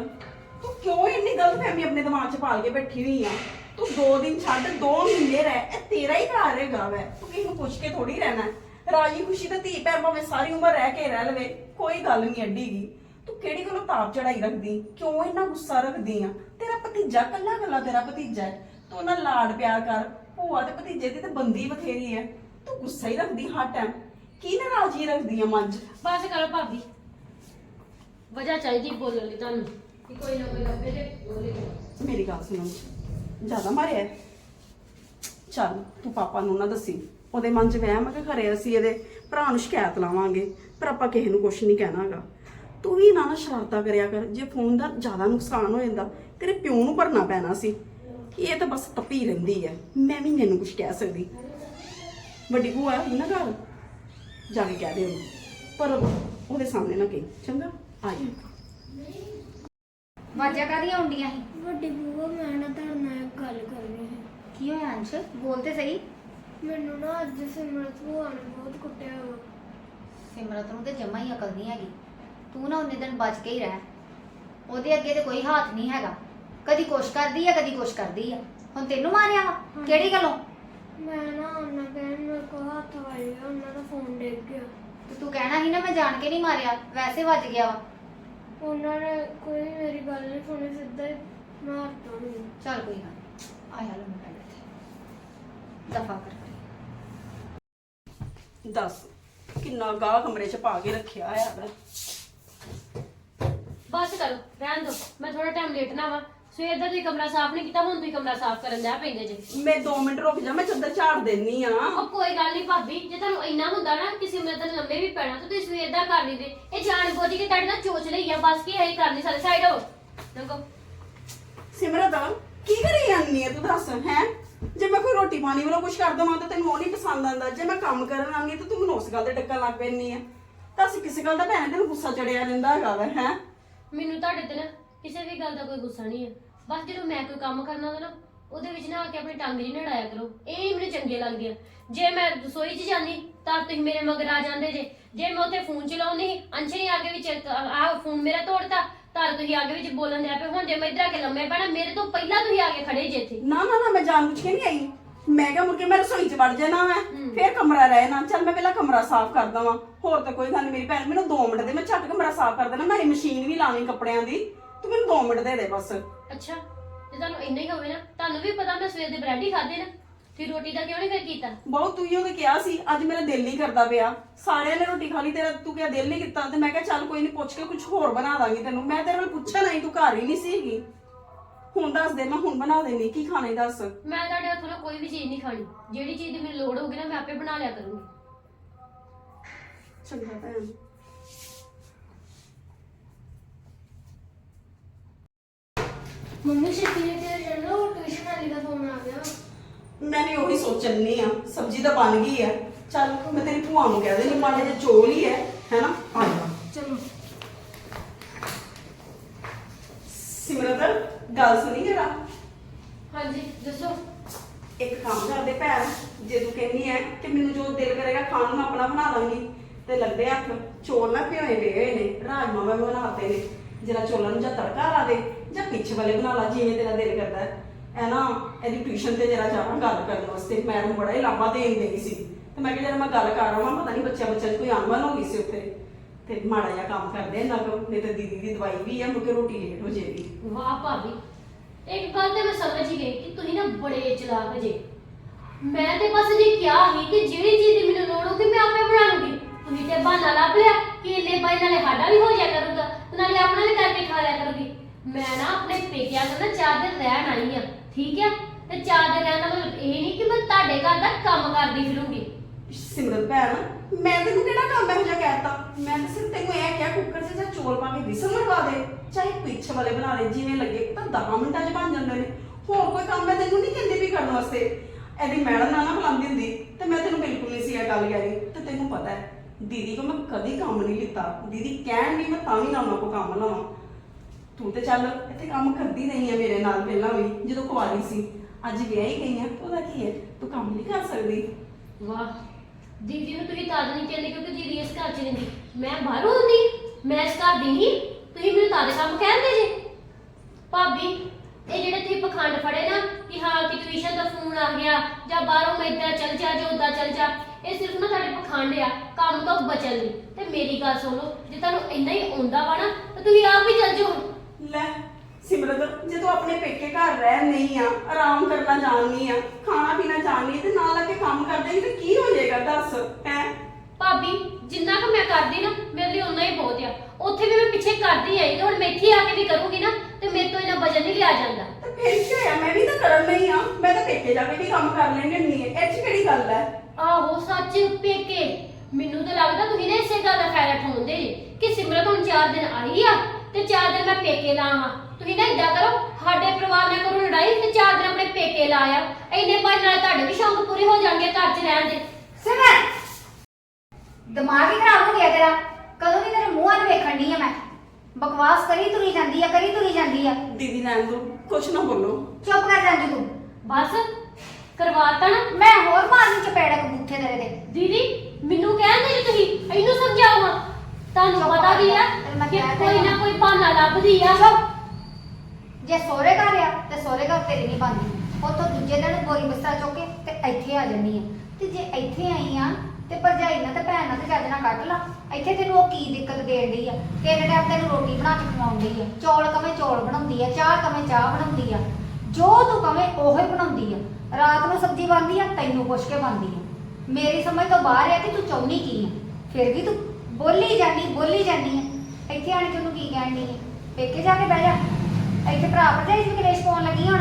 ਤੂੰ ਕਿਉਂ ਇੰਨੀ ਗਲਤਫਹਿਮੀ ਆਪਣੇ ਦਿਮਾਗ 'ਚ ਪਾਲ ਕੇ ਬੈਠੀ ਹੋਈ ਆ? ਤੂੰ ਦੋ ਦਿਨ ਛੱਡ, ਦੋ ਮਹੀਨੇ ਰਹਿ, ਇਹ ਤੇਰਾ ਹੀ ਘਰ ਹੈਗਾ ਵੈ। ਤੂੰ ਕਿਸੇ ਨੂੰ ਪੁੱਛ ਕੇ ਥੋੜੀ ਰਹਿਣਾ ਹੈ। ਰਾਜੀ ਖੁਸ਼ੀ ਤੇ ਧੀ ਭੈਣ ਭਾਵੇਂ ਸਾਰੀ ਉਮਰ ਰਹਿ ਕੇ ਰਹਿ ਲਵੇ, ਕੋਈ ਗੱਲ ਨਹੀਂ ਅੱਡੀਗੀ ਤੂੰ ਕਿਹੜੀ ਗੱਲੋਂ ਤਾਪ ਚੜਾਈ ਰੱਖਦੀ? ਕਿਉਂ ਇੰਨਾ ਗੁੱਸਾ ਰੱਖਦੀ ਆ? ਤੇਰਾ ਭਤੀਜਾ ਕੱਲਾ ਕੱਲਾ ਤੇਰਾ ਭਤੀਜਾ ਹੈ। ਤੂੰ ਨਾ ਲਾਡ ਪਿਆਰ ਕਰ ਭੂਆ ਤੇ ਭਤੀਜੇ ਦੀ ਤੇ ਬੰਦੀ ਬਥੇਰੀ ਹੈ ਤੂੰ ਗੁੱਸਾ ਹੀ ਰੱਖਦੀ ਹਰ ਟਾਈਮ ਕੀ ਨਾਰਾਜ਼ਗੀ ਰੱਖਦੀ ਆ ਮਨ 'ਚ ਬਸ ਕਰੋ ਭਾਬੀ। ਵਜ੍ਹਾ ਚਾਹੀਦੀ ਬੋਲਣ ਲਈ ਤੁਹਾਨੂੰ। ਕਿ ਕੋਈ ਨਾ ਕੋਈ ਲੱਭੇ ਤੇ ਬੋਲੇ ਮੇਰੀ ਗੱਲ ਸੁਣੋ। ਜ਼ਿਆਦਾ ਮਾਰਿਆ? ਚੱਲ ਤੂੰ ਪਾਪਾ ਨੂੰ ਨਾ ਦੱਸੀ। ਉਹਦੇ ਮਨ 'ਚ ਵਹਿਮ ਹੈ ਕਿ ਘਰੇ ਅਸੀਂ ਇਹਦੇ ਭਰਾ ਨੂੰ ਸ਼ਿਕਾਇਤ ਲਾਵਾਂਗੇ ਪਰ ਆਪਾਂ ਕਿਸੇ ਨੂੰ ਕੁਝ ਨਹੀਂ ਕਹਿਣਾਗਾ। ਤੂੰ ਵੀ ਨਾ ਨਾ ਸ਼ਰਾਰਤਾਂ ਕਰਿਆ ਕਰ। ਜੇ ਫੋਨ ਦਾ ਜ਼ਿਆਦਾ ਨੁਕਸਾਨ ਹੋ ਜਾਂਦਾ ਤੇਰੇ ਪਿਓ ਨੂੰ ਭਰਨਾ ਪੈਣਾ ਸੀ। ਇਹ ਤਾਂ ਬਸ ਤੱਪੀ ਰਹਿੰਦੀ ਹੈ ਮੈਂ ਵੀ ਇਹਨੂੰ ਕੁਝ ਕਹਿ ਸਕਦੀ। ਵੱਡੀ ਭੂਆ ਹੈ ਨਾ ਘਰ ਜਾ ਕੇ ਕਹਿ ਦੇ ਉਹਨੂੰ। ਪਰ ਉਹਦੇ ਸਾਹਮਣੇ ਨਾ ਕਹੀ ਚੰਗਾ ਆ ਜਾ। ਵਾਜਾਂ ਕਾਦੀਆਂ ਹੁੰਦੀਆਂ ਸੀ? ਵੱਡੀ ਬੂਆ ਮੈਂ ਨਾ ਤੁਹਾਡੇ ਨਾਲ ਇੱਕ ਗੱਲ ਕਰਨੀ ਹੈ ਕੀ ਹੋਇਆ ਅੰਸ਼? ਬੋਲ ਤੇ ਸਹੀ। ਮੈਨੂੰ ਨਾ ਅੱਜ ਸਿਮਰਤ ਭੂਆ ਨੇ ਬਹੁਤ ਕੁੱਟਿਆ ਵਾ। ਸਿਮਰਤ ਨੂੰ ਤੇ ਜਮਾ ਹੀ ਅਕਲ ਨਹੀਂ ਹੈਗੀ। ਤੂੰ ਨਾ ਉਹਨੇ ਦਿਨ ਬਚ ਕੇ ਹੀ ਰਹਿ। ਉਹਦੇ ਅੱਗੇ ਤੇ ਕੋਈ ਹੱਥ ਨਹੀਂ ਹੈਗਾ। ਕਦੀ ਕੁਛ ਕਰਦੀ ਆ ਕਦੀ ਕੁਛ ਕਰਦੀ ਆ। ਹੁਣ ਤੈਨੂੰ ਮਾਰਿਆ ਵਾ? ਕਿਹੜੀ ਗੱਲੋਂ? ਮੈਂ ਨਾ ਉਹਨਾਂ ਕਹਿਣ ਮੇਰੇ ਕੋ ਹੱਥ ਵਾਲੇ ਉਹਨਾਂ ਦਾ ਫੋਨ ਡਿੱਗ ਗਿਆ। ਤੇ ਤੂੰ ਕਹਿਣਾ ਸੀ ਨਾ ਮੈਂ ਜਾਣ ਕੇ ਨਹੀਂ ਮਾਰਿਆ। ਵੈਸੇ ਵੱਜ ਗਿਆ ਵਾ। ਉਹਨਾਂ ਨੇ ਕੋਈ ਮੇਰੀ ਗੱਲ ਨਹੀਂ ਸੁਣੀ ਸਿੱਧਾ ਹੀ ਮਾਰਤਾ ਮੈਨੂੰ ਚੱਲ ਕੋਈ ਗੱਲ ਨੀ। ਆਇਆ ਲੋ ਮੈਂ ਤੇ ਦਫਾ ਕਰ। ਦੱਸ ਕਿੰਨਾ ਗਾਹ ਕਮਰੇ 'ਚ ਪਾ ਕੇ ਰੱਖਿਆ ਆ। ਬਸ ਕਰੋ ਰਹਿਣ ਦੋ ਮੈਂ ਥੋੜਾ ਟਾਈਮ ਲੇਟਣਾ ਵਾ। ਸਵੇਰ ਦਾ ਤੁਸੀਂ ਕਮਰਾ ਸਾਫ਼ ਨਹੀਂ ਕੀਤਾ ਹੁਣ ਤੁਸੀਂ ਕਮਰਾ ਸਾਫ਼ ਕਰਨ ਜਾ ਪੈਂਦੇ ਜੇ। ਮੈਂ 2 ਮਿੰਟ ਰੁਕ ਜਾ ਮੈਂ ਚੱਦਰ ਝਾੜ ਦੇਣੀ ਆ। ਉਹ ਕੋਈ ਗੱਲ ਨਹੀਂ ਭਾਬੀ ਜੇ ਤੁਹਾਨੂੰ ਇੰਨਾ ਹੁੰਦਾ ਨਾ ਕਿਸੇ ਮੇਰੇ ਤਾਂ ਲੰਮੇ ਵੀ ਪੈਣਾ ਤਾਂ ਤੁਸੀਂ ਸਵੇਰ ਦਾ ਕਰ ਲੈਂਦੇ ਇਹ ਜਾਣ ਬੁੱਝ ਕੇ ਤੁਹਾਡੇ ਨਾਲ ਚੋਚ ਲਈ ਆ ਬਸ ਕੀ ਹੈ ਕਰ ਨਹੀਂ ਸਕਦੇ ਸਾਈਡ ਹੋ ਲੰਗੋ ਸਿਮਰਤ ਕੀ ਕਰੀ ਜਾਂਦੀ ਹੈ ਤੂੰ ਦੱਸ ਹੈ? ਜੇ ਮੈਂ ਕੋਈ ਰੋਟੀ ਪਾਣੀ ਵਾਲਾ ਕੁਝ ਕਰ ਦਵਾਂ ਤਾਂ ਤੈਨੂੰ ਉਹ ਨਹੀਂ ਪਸੰਦ ਆਉਂਦਾ। ਜੇ ਮੈਂ ਕੰਮ ਕਰਨ ਆਉਂਦੀ ਤਾਂ ਤੂੰ ਮੈਨੂੰ ਉਸ ਗੱਲ ਤੇ ਡੱਕਾ ਲੱਗ ਪੈਂਦੀ ਆ। ਤਾਂ ਅਸੀਂ ਕਿਸੇ ਗੱਲ ਦਾ ਭੈਣ ਤੈਨੂੰ ਗੁੱਸਾ ਚੜਿਆ ਰਹਿੰਦਾ ਹੈਗਾ ਵਾ ਹੈ? ਮੈਨੂੰ ਤੁਹਾਡੇ ਤੇ ਨਾ ਕਿਸੇ ਵੀ ਗੱਲ ਦਾ ਕੋਈ ਗੁੱਸਾ ਨਹੀਂ ਹੈ ਬਸ ਜਦੋਂ ਮੈਂ ਕੋਈ ਕੰਮ ਕਰਨਾ ਹੁੰਦਾ ਨਾ ਉਹਦੇ ਵਿੱਚ ਨਾ ਆ ਕੇ ਆਪਣੀ ਟੰਗ ਨਹੀਂ ਨੜਾਇਆ ਕਰੋ। ਇਹ ਨਹੀਂ ਮੈਨੂੰ ਚੰਗੇ ਲੱਗਦੇ ਆ। ਜੇ ਮੈਂ ਰਸੋਈ 'ਚ ਜਾਂਦੀ ਤਾਂ ਤੁਸੀਂ ਮੇਰੇ ਮਗਰ ਆ ਜਾਂਦੇ ਜੇ। ਜੇ ਮੈਂ ਉੱਥੇ ਫੋਨ ਚਲਾਉਂਦੀ ਸੀ ਅੰਸ਼ ਨੇ ਆ ਕੇ ਵਿੱਚ ਆਹ ਫੋਨ ਮੇਰਾ ਤੋੜਤਾ ਤਾਂ ਤੁਸੀਂ ਆਗੇ ਵਿੱਚ ਬੋਲਣ ਦੇ ਆਪੇ ਹੁਣ ਜੇ ਮੈਂ ਇੱਧਰ ਆ ਕੇ ਲੰਮੇ ਪੈਣਾ ਮੇਰੇ ਤੋਂ ਪਹਿਲਾਂ ਤੁਸੀਂ ਆ ਕੇ ਖੜੇ ਜੇ ਇੱਥੇ। ਨਾ ਨਾ ਨਾ ਮੈਂ ਜਾਣ ਬੁੱਝ ਕੇ ਨਹੀਂ ਆਈ। ਮੈਂ ਕਿਹਾ ਮੁੜ ਕੇ ਮੈਂ ਰਸੋਈ 'ਚ ਵੜ ਜਾਣਾ ਮੈਂ ਹੂੰ। ਫੇਰ ਕਮਰਾ ਰਹਿ ਨਾ। ਚੱਲ ਮੈਂ ਪਹਿਲਾਂ ਕਮਰਾ ਸਾਫ਼ ਕਰ ਦਵਾਂ। ਹੋਰ ਤਾਂ ਕੋਈ ਗੱਲ ਨੀ ਮੇਰੀ ਭੈਣ ਮੈਨੂੰ 2 ਮਿੰਟ ਦੇ ਮੈਂ ਝੱਟ ਕਮਰਾ ਸਾਫ਼ ਕਰ ਦੇਣਾ। ਮੈਂ ਮਸ਼ੀਨ ਵੀ ਲਾਣੀ ਕੱਪੜਿਆਂ ਦੀ। ਤੂੰ ਮੈਨੂੰ 2 ਮਿੰਟ ਦੇ ਦੇ ਬਸ। ਅੱਛਾ ਜੇ ਤੁਹਾਨੂੰ ਇੰਨਾ ਹੀ ਹੋਵੇ ਨਾ ਤੁਹਾਨੂੰ ਵੀ ਪਤਾ ਮੈਂ ਸਵੇਰ ਦੇ ਬ੍ਰੈਡ ਹੀ ਖਾਦੇ ਨਾ। ਫਿਰ ਰੋਟੀ ਦਾ ਕਿਉਂ ਨਹੀਂ ਫਿਰ ਕੀਤਾ? ਬਹੁਤ ਤੂੰ ਹੀ ਉਹਨੇ ਕਿਹਾ ਸੀ ਅੱਜ ਮੇਰਾ ਦਿਲ ਨਹੀਂ ਕਰਦਾ ਪਿਆ। ਸਾਰਿਆਂ ਨੇ ਰੋਟੀ ਖਾ ਲਈ ਤੇਰਾ ਤੂੰ ਕਿਹਾ ਦਿਲ ਨਹੀਂ ਕੀਤਾ ਤੇ ਮੈਂ ਕਿਹਾ ਚੱਲ ਕੋਈ ਨਹੀਂ ਪੁੱਛ ਕੇ ਕੁਝ ਹੋਰ ਬਣਾ ਦਾਂਗੀ ਤੈਨੂੰ। ਮੈਂ ਤੇਰੇ ਨਾਲ ਪੁੱਛਿਆ ਨਹੀਂ ਤੂੰ ਘਰ ਹੀ ਨਹੀਂ ਸੀਗੀ। ਹੁਣ ਦੱਸ ਦੇ ਮੈਂ ਹੁਣ ਬਣਾ ਦੇਣੀ ਕੀ ਖਾਣਾ ਦੱਸ? ਮੈਂ ਤੁਹਾਡੇ ਹੱਥੋਂ ਨਾ ਕੋਈ ਵੀ ਚੀਜ਼ ਨਹੀਂ ਖਾਣੀ। ਜਿਹੜੀ ਚੀਜ਼ ਦੀ ਮੈਨੂੰ ਲੋੜ ਹੋਊਗੀ ਨਾ ਮੈਂ ਆਪੇ ਬਣਾ ਲਿਆ ਕਰੂੰਗੀ। ਚੰਗਾ ਭੈਣ। ਮੰਮੀ ਛੇਤੀ ਤੇ ਉਹ ਟਿਊਸ਼ਨ ਵਾਲੀ ਦਾ ਫੋਨ ਆ ਗਿਆ। ਮੈਂ ਵੀ ਉਹੀ ਸੋਚਣ ਨਹੀਂ ਆ ਸਬਜ਼ੀ ਤਾਂ ਬਣ ਗਈ ਹੈ ਚੱਲ ਮੈਂ ਤੇਰੀ ਭੂਆ ਨੂੰ ਕਹਿ ਦੇਣੀ ਮਾੜੇ ਜਿਹੇ ਚੋਲ ਹੀ ਹੈ ਹੈਨਾ? ਆ ਜਾ ਚਲੋ। ਸਿਮਰਤ ਗੱਲ ਸੁਣੀ ਜਰਾ? ਹਾਂਜੀ ਦੱਸੋ। ਇੱਕ ਕੰਮ ਕਰਦੇ ਭੈਣ ਜੇ ਤੂੰ ਕਹਿੰਦੀ ਹੈ ਕਿ ਮੈਨੂੰ ਜੋ ਦਿਲ ਕਰੇਗਾ ਖਾਣ ਨੂੰ ਮੈਂ ਆਪਣਾ ਬਣਾ ਲਾਂਗੀ ਤੇ ਲੱਗਦੇ ਹੱਥ ਚੋਲ ਨਾ ਭਿਓਏ ਪਏ ਹੋਏ ਨੇ ਰਾਜਮਾ ਮੈਂ ਬਣਾਤੇ ਨੇ। ਜਰਾ ਚੋਲਾਂ ਨੂੰ ਜਾਂ ਤੜਕਾ ਲਾ ਦੇ। ਜਾਂ ਪਿੱਛੇ ਵਾਲੇ ਬਣਾ ਲਾ, ਜਿਵੇਂ ਤੇਰਾ ਦਿਲ ਕਰਦਾ ਹੈ। ਐ ਨਾ, ਇਹਦੀ ਟਿਊਸ਼ਨ ਤੇ ਜਰਾ ਜਾਣਾ ਗੱਲ ਕਰਨ ਵਾਸਤੇ ਮੈਡਮ ਬੜਾ ਹੀ ਲਾਂਭਾ ਦੇਣ ਦੇਈ ਸੀ। ਤੇ ਮੈਂ ਕਿਹਾ ਜਰਾ ਮੈਂ ਗੱਲ ਕਰ ਆਵਾਂ, ਪਤਾ ਨਹੀਂ ਬੱਚਾ ਬੱਚਾ 'ਚ ਕੋਈ ਅਣਬਣ ਹੋ ਗਈ ਸੀ ਉੱਥੇ। ਤੇ ਮਾੜਾ ਜਿਹਾ ਕੰਮ ਕਰਦੇ ਨਾ ਕੋ ਨਹੀਂ ਤੇ ਦੀਦੀ ਦੀ ਦਵਾਈ ਵੀ ਆ ਮੁਕੇ ਰੋਟੀ ਲੇਟ ਹੋ ਜਾਏਗੀ। ਵਾਹ ਭਾਬੀ, ਇੱਕ ਗੱਲ ਤੇ ਮੈਂ ਸਮਝ ਹੀ ਗਈ ਕਿ ਤੁਸੀਂ ਨਾ ਬੜੇ ਚਲਾਕ ਜੇ। ਮੈਂ ਤੇ ਬਸ ਜੀ ਕਿਹਾ ਸੀ ਕਿ ਜਿਹੜੀ ਚੀਜ਼ ਦੀ ਮੈਨੂੰ ਲੋੜ ਹੋਊਗੀ, ਮੈਂ ਆਪੇ ਬਣਾ ਲੂੰਗੀ। ਤੁਸੀਂ ਤੇ ਬਹਾਨਾ ਲੱਭ ਲਿਆ ਕਿ ਇੰਨੇ ਬਾਈ ਨਾਲੇ ਸਾਡਾ ਵੀ ਹੋ ਜਾਇਆ ਕਰੂਗਾ ਤੇ ਨਾਲੇ ਆਪਣਾ ਵੀ ਕਰਕੇ ਖਾ ਲਿਆ ਕਰੂਗੀ ਮੈਂ ਨਾ ਆਪਣੇ ਪੇਕਿਆਂ ਤੋਂ ਨਾ ਚਾਰ ਦਿਨ ਰਹਿਣ ਆਈ ਆ, ਠੀਕ ਹੈ ਤੇ ਚਾਰ ਦਿਨ ਰਹਿਣ ਦਾ ਮਤਲਬ ਇਹ ਨਹੀਂ ਕਿ ਮੈਂ ਤੁਹਾਡੇ ਘਰ ਦਾ ਕੰਮ ਕਰਦੀ ਫਿਰੂੰਗੀ। ਸਿਮਰਤ ਭੈਣ, ਮੈਂ ਤੈਨੂੰ ਕਿਹੜਾ ਕੰਮ ਇਹੋ ਜਿਹਾ ਕਹਿਤਾ? ਮੈਂ ਤਾਂ ਸਿਰਫ ਤੈਨੂੰ ਇਹ ਕਿਹਾ, ਕੁੱਕਰ 'ਚ ਜਾਂ ਚੌਲ ਪਾ ਕੇ ਵਿਸਲ ਲਗਾ ਦੇ। ਚਾਹੇ ਪਿੱਛ ਵਾਲੇ ਬਣਾ ਲੈ, ਜਿਵੇਂ ਲੱਗੇ, ਤਾਂ 10 ਮਿੰਟਾਂ 'ਚ ਬਣ ਜਾਂਦੇ ਨੇ। ਹੋਰ ਕੋਈ ਕੰਮ ਮੈਂ ਤੈਨੂੰ ਨਹੀਂ ਕਹਿੰਦੀ ਵੀ ਕਰਨ ਵਾਸਤੇ। ਇਹਦੀ ਮੈਡਮ ਨਾਲ ਨਾ ਬੁਲਾਉਂਦੀ ਹੁੰਦੀ, ਤੇ ਮੈਂ ਤੈਨੂੰ ਬਿਲਕੁਲ ਨਹੀਂ ਸੀ ਇਹ ਗੱਲ ਕਹਿ ਰਹੀ। ਤੇ ਤੈਨੂੰ ਪਤਾ ਹੈ, ਦੀਦੀ ਕੋ ਮੈਂ ਕਦੀ ਕੰਮ ਨਹੀਂ ਲਿੱਤਾ ਦੀਦੀ ਕਹਿਣ ਵੀ ਮੈਂ ਤਾਂ ਵੀ ਨਾ ਉਹਨਾਂ ਕੋ ਕੰਮ ਲਵਾਂ। ਤੂੰ ਤੇ ਚੱਲ ਇੱਥੇ ਕੰਮ ਕਰਦੀ ਰਹੀ ਹੈ ਮੇਰੇ ਨਾਲ ਪਹਿਲਾਂ ਵੀ, ਜਦੋਂ ਕੁਆਰੀ ਸੀ। ਅੱਜ ਵਿਆਹੀ ਗਈ ਹੈ ਉਹਦਾ ਕੀ ਹੈ? ਤੂੰ ਕੰਮ ਨਹੀਂ ਕਰ ਸਕਦੀ। ਵਾਹ, ਦੀਦੀ ਨੂੰ ਤੁਸੀਂ ਤਦ ਨਹੀਂ ਕਹਿੰਦੇ ਕਿਉਂਕਿ ਦੀਦੀ ਇਸ ਘਰ 'ਚ ਰਹਿੰਦੀ। ਮੈਂ ਬਾਹਰੋਂ ਹੁੰਦੀ, ਮੈਂ ਇਸ ਘਰ ਦੀ ਨਹੀਂ, ਤੁਸੀਂ ਮੈਨੂੰ ਤਦ ਕੰਮ ਕਹਿੰਦੇ ਜੇ। ਭਾਬੀ, ਇਹ ਜਿਹੜੇ ਤੁਸੀਂ ਪਖੰਡ ਫੜੇ ਨਾ, ਕਿ ਹਾਂ, ਕਿ ਟਿਊਸ਼ਨ ਦਾ ਫੋਨ ਆ ਗਿਆ, ਜਾਂ ਬਾਹਰੋਂ ਮੈਂ ਇੱਦਾਂ ਚੱਲ ਜਾ, ਜਾਂ ਉੱਦਾਂ ਚੱਲ ਜਾ, ਇਹ ਸਿਰਫ ਨਾ ਤੁਹਾਡੇ ਪਖੰਡ ਆ, ਕੰਮ ਤੋਂ ਬਚਣ ਲਈ। ਤੇ ਮੇਰੀ ਗੱਲ ਸੁਣੋ, ਜੇ ਤੁਹਾਨੂੰ ਇੰਨਾ ਹੀ ਆਉਂਦਾ ਵਾ ਨਾ, ਤਾਂ ਤੁਸੀਂ ਆਪ ਹੀ ਚੱਲ ਜਾਓ ਸਿਮਰਤ ਜੇ ਤੂੰ ਆਪਣੇ ਪੇਕੇ ਘਰ ਰਹਿ ਨਹੀਂ ਆ ਆਰਾਮ ਕਰਨਾ ਜਾਣਨੀ ਆ ਖਾਣਾ ਪੀਣਾ ਜਾਣਨੀ ਤੇ ਨਾਲ ਆ ਕੇ ਕੰਮ ਕਰਦੇ ਤੇ ਕੀ ਹੋ ਜਾਏਗਾ ਦੱਸ ਹੈ? ਭਾਬੀ ਜਿੰਨਾ ਕੁ ਮੈਂ ਕਰਦੀ ਨਾ ਮੇਰੇ ਲਈ ਉਨਾ ਹੀ ਬਹੁਤ ਆ। ਉੱਥੇ ਵੀ ਮੈਂ ਪਿੱਛੇ ਕਰਦੀ ਆਈ ਤੇ ਹੁਣ ਮੈਂ ਇੱਥੇ ਆ ਕੇ ਵੀ ਕਰੂੰਗੀ ਨਾ ਤੇ ਮੇਰੇ ਤੋਂ ਇਹਨਾਂ ਵਜਨ ਨਹੀਂ ਲਿਆ ਜਾਂਦਾ। ਤੇ ਫਿਰ ਕੀ ਹੋਇਆ? ਮੈਂ ਵੀ ਤਾਂ ਕਰਨ ਨਹੀਂ ਆ। ਮੈਂ ਤਾਂ ਪੇਕੇ ਜਾ ਕੇ ਵੀ ਕੰਮ ਕਰ ਲੈਣੀ ਹੁੰਦੀ ਹੈ ਇਹ ਚ ਕਿਹੜੀ ਗੱਲ ਹੈ ਆਹੋ ਸੱਚ ਪੇਕੇ। ਮੈਨੂੰ ਤਾਂ ਲੱਗਦਾ ਤੁਸੀਂ ਨੇ ਇਸੇ ਗੱਲ ਦਾ ਫਾਇਦਾ ਠਾਉਂਦੇ ਜੀ ਕਿ ਸਿਮਰਤ ਹੁਣ 4 ਦਿਨ ਆਈ ਆ। ਤੇ 4 ਦਿਨ ਮੈਂ ਪੇਕੇ ਲਾਵਾਂ ਤੁਸੀਂ ਨਾ ਇਦਾਂ ਕਰੋ ਸਾਡੇ ਪਰਿਵਾਰ ਨਾਲ ਕਰੋ ਲੜਾਈ ਤੇ 4 ਦਿਨ ਆਪਣੇ ਪੇਕੇ ਲਾਇਆ ਇੰਨੇ ਭਾਈ ਨਾਲ ਤੁਹਾਡੇ ਵੀ ਸ਼ੌਂਕ ਪੂਰੇ ਹੋ ਜਾਣਗੇ ਘਰ 'ਚ ਰਹਿਣ ਦੇ। ਸਿਮਰ ਦਿਮਾਗ ਹੀ ਖਰਾਬ ਹੋ ਗਿਆ ਤੇਰਾ। ਕਦੋਂ ਦੀ ਤੇਰੇ ਮੂੰਹਾਂ ਨੂੰ ਵੇਖਣ ਦੀ ਆ ਮੈਂ? ਬਕਵਾਸ ਕਰੀ ਤੁਰੀ ਜਾਂਦੀ ਆ ਕਰੀ ਤੁਰੀ ਜਾਂਦੀ ਆ। ਦੀਦੀ ਰਹਿਣ ਦੋ ਕੁਛ ਨਾ ਬੋਲੋ। ਚੁੱਪ ਕਰ ਜਾਂਦੀ ਤੂੰ। ਬਸ ਕਰਵਾਤਾ ਨਾ। ਮੈਂ ਹੋਰ ਮਾਰਨੀ ਚਪੇੜ ਕਬੂਥੇ ਤੇਰੇ ਤੇ। ਦੀਦੀ ਮੈਨੂੰ ਕਹਿੰਦੇ ਜੀ ਤੁਸੀਂ ਇਹਨੂੰ ਸਮਝਾਓ ਹਾਂ ਤੁਹਾਨੂੰ ਪਤਾ ਵੀ ਆ। ਕਿ ਕੋਈ ਨਾ। ਕੋਈ ਬਹਾਨਾ ਲੱਭਦੀ ਆ। ਜੇ ਸੋਹਰੇ ਘਰ ਆ ਤੇ ਸੋਹਰੇ ਘਰ ਤੇਰੀ ਨਹੀਂ ਬਣਦੀ। ਉੱਥੋਂ ਦੂਜੇ ਦਿਨ ਬੋਰੀ ਬਿਸਤਰਾ ਚੁੱਕ ਕੇ ਤੇ ਇੱਥੇ ਆ ਜੰਨੀ ਆ। ਤੇ ਜੇ ਇੱਥੇ ਆਈ ਆ ਤੇ ਭਰਜਾਈ ਨਾਲ ਤੇ ਭੈਣ ਨਾਲ ਤੇ ਚੱਜ ਨਾਲ ਕੱਢ ਲਾ। ਇੱਥੇ ਤੈਨੂੰ ਉਹ ਕੀ ਦਿੱਕਤ ਦੇਣ ਡਈ ਆ? ਕਿੰਨੇ ਟਾਈਮ ਤੈਨੂੰ ਰੋਟੀ ਬਣਾ ਕੇ ਖਵਾਉਂਦੀ ਆ। ਚੌਲ ਕਵੇਂ ਚੌਲ ਬਣਾਉਂਦੀ ਆ ਚਾਹ ਕਵੇਂ ਚਾਹ ਬਣਾਉਂਦੀ ਆ। ਜੋ ਤੂੰ ਕਵੇਂ ਉਹੋ ਹੀ ਬਣਾਉਂਦੀ ਆ। ਰਾਤ ਨੂੰ ਸਬਜ਼ੀ ਬਣਦੀ ਆ ਤੈਨੂੰ ਪੁੱਛ ਕੇ ਬਣਦੀ ਆ। ਮੇਰੀ ਸਮਝ ਤੋਂ ਬਾਹਰ ਆ ਕਿ ਤੂੰ ਚਾਹੁੰਦੀ ਕੀ ਆ? ਫਿਰ ਵੀ ਤੂੰ ਬੋਲੀ ਜਾਂਦੀ ਬੋਲੀ ਜਾਂਦੀ ਆ ਇੱਥੇ ਆਣ ਕੇ ਉਹਨੂੰ ਕੀ ਕਹਿਣ ਆ ਪੇਕੇ ਜਾ ਕੇ ਬਹਿ ਜਾ। ਇੱਥੇ ਭਰਾ ਭਰਜਾਈ ਨੂੰ ਕਲੇਸ਼ ਪਾਉਣ ਲੱਗੀ ਹੁਣ।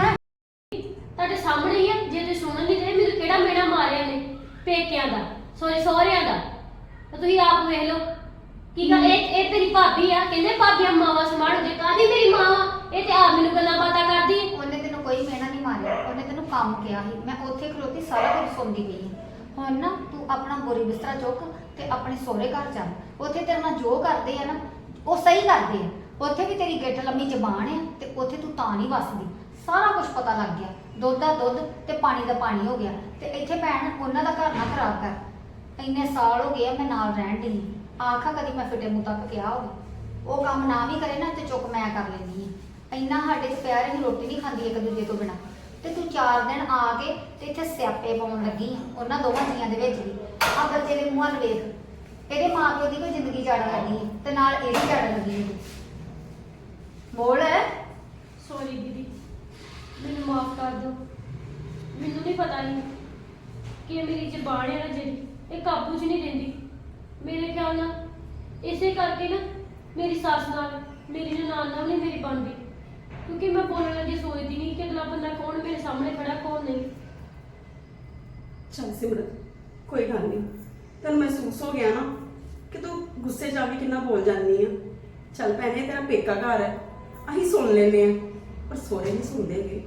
ਤੁਹਾਡੇ ਸਾਹਮਣੇ ਹੀ ਆ। ਜੇ ਤੁਸੀਂ ਸੁਣਨ ਨਹੀਂ ਦੇ ਮੈਨੂੰ ਕਿਹੜਾ ਮੇਣਾ ਮਾਰਿਆ ਨੇ ਪੇਕਿਆਂ ਦਾ। ਸੋਰੀ ਸਹੁਰਿਆਂ ਦਾ। ਤਾਂ ਤੁਸੀਂ ਆਪ ਵੇਖ ਲਓ। ਕੀ ਗੱਲ? ਇਹ ਇਹ ਤੇਰੀ ਭਾਬੀ ਆ। ਕਹਿੰਦੇ ਭਾਬੀਆਂ ਮਾਵਾ ਸਮਾਨ ਹੁੰਦੇ ਕਾਦੀ ਮੇਰੀ ਮਾਂ ਇਹ ਤੇ ਆਪ ਮੈਨੂੰ ਗੱਲਾਂ ਬਾਤਾਂ ਕਰਦੀ ਹੈ। ਉਹਨੇ ਤੈਨੂੰ ਕੋਈ ਮਿਹਣਾ ਨਹੀਂ ਮਾਰਿਆ। ਉਹਨੇ ਤੈਨੂੰ ਕੰਮ ਕਿਹਾ ਸੀ। ਮੈਂ ਉੱਥੇ ਖਲੋਤੀ ਸਾਰਾ ਕੁਝ ਸੁਣਦੀ ਗਈ। ਹੁਣ ਨਾ ਤੂੰ ਆਪਣਾ ਬੋਰੀ ਬਿਸਤਰਾ ਚੁੱਕ ਤੇ ਆਪਣੇ ਸਹੁਰੇ ਘਰ ਜਾ ਉੱਥੇ ਤੇਰੇ ਨਾਲ ਜੋ ਕਰਦੇ ਆ ਨਾ, ਉਹ ਸਹੀ ਕਰਦੇ ਆ। ਉੱਥੇ ਵੀ ਤੇਰੀ ਗਿੱਠ ਲੰਮੀ ਜ਼ਬਾਨ ਆ ਤੇ ਉੱਥੇ ਤੂੰ ਤਾਂ ਨਹੀਂ ਵੱਸਦੀ। ਸਾਰਾ ਕੁਝ ਪਤਾ ਲੱਗ ਗਿਆ। ਦੁੱਧ ਦਾ ਦੁੱਧ ਤੇ ਪਾਣੀ ਦਾ ਪਾਣੀ ਹੋ ਗਿਆ। ਤੇ ਇੱਥੇ ਭੈਣ, ਉਹਨਾਂ ਦਾ ਘਰ ਨਾ ਖਰਾਬ ਕਰ। ਇੰਨੇ ਸਾਲ ਹੋ ਗਏ ਆ ਮੈਂ ਨਾਲ ਰਹਿਣ ਦੀ ਆਖਾ ਕਦੀ ਮੈਂ ਫਿੱਟੇ ਮੂੰਹ ਤੱਕ ਕਿਹਾ ਹੋਵੇ। ਉਹ ਕੰਮ ਨਾ ਵੀ ਕਰੇ ਨਾ ਤੇ ਚੁੱਕ ਮੈਂ ਕਰ ਲੈਂਦੀ ਆ। ਇੰਨਾ ਸਾਡੇ ਚ ਪਿਆਰ ਹੈ ਰੋਟੀ ਨਹੀਂ ਖਾਂਦੀ ਇੱਕ ਦੂਜੇ ਤੋਂ ਬਿਨਾ। ਤੇ ਤੂੰ ਚਾਰ ਦਿਨ ਆ ਕੇ ਤੇ ਇੱਥੇ ਸਿਆਪੇ ਪਾਉਣ ਲੱਗੀ ਆ। ਉਹਨਾਂ ਦੋਵਾਂ ਜੀਆਂ ਦੇ ਵਿੱਚ ਵੀ। ਆ ਬੱਚੇ ਦੇ ਮੂੰਹਾਂ ਨੂੰ ਵੇਖ। ਇਹਦੇ ਮਾਂ ਪਿਓ ਦੀ ਕੋਈ ਜ਼ਿੰਦਗੀ ਜਾਣ ਲੱਗੀ ਤੇ ਨਾਲ ਇਹਦੀ ਜਾਣ ਲੱਗੀ। ਬੋਲ ਸੌਰੀ ਦੀਦੀ। ਮੈਨੂੰ ਮਾਫ ਕਰ ਦਿਓ। ਮੈਨੂੰ ਨਹੀਂ ਪਤਾ ਨਹੀਂ ਕਿ ਮੇਰੀ ਜ਼ਬਾਨ ਹੈ ਨਾ ਇਹ ਕਾਬੂ 'ਚ ਨਹੀਂ ਰਹਿੰਦੀ। ਮੇਰੇ ਖਿਆਲ ਨਾਲ ਇਸੇ ਕਰਕੇ ਨਾ ਮੇਰੀ ਸੱਸ ਨਾਲ ਮੇਰੀ ਨਨਾਣ ਨਾਲ ਨਹੀਂ ਮੇਰੀ ਬਣਦੀ। ਕਿਉਂਕਿ ਮੈਂ ਬੋਲਣ ਲੱਗੀ ਸੋਚਦੀ ਨਹੀਂ ਕਿ ਅਗਲਾ ਬੰਦਾ ਕੌਣ ਮੇਰੇ ਸਾਹਮਣੇ ਖੜਾ ਕੌਣ ਨਹੀਂ। ਚਲ ਸਿਮਰਤ ਕੋਈ ਗੱਲ ਨਹੀਂ। ਤੈਨੂੰ ਮਹਿਸੂਸ ਹੋ ਗਿਆ ਨਾ ਕਿ ਤੂੰ ਗੁੱਸੇ 'ਚ ਆ ਕੇ ਕਿੰਨਾ ਬੋਲ ਜਾਂਦੀ ਆ? ਚੱਲ ਭੈਣੇ ਤੇਰਾ ਪੇਕਾ ਘਰ ਹੈ। ਅਸੀਂ ਸੁਣ ਲੈਂਦੇ ਆ ਪਰ ਸੋਰੇ ਨਹੀਂ ਸੁਣਦੇ ਗੇ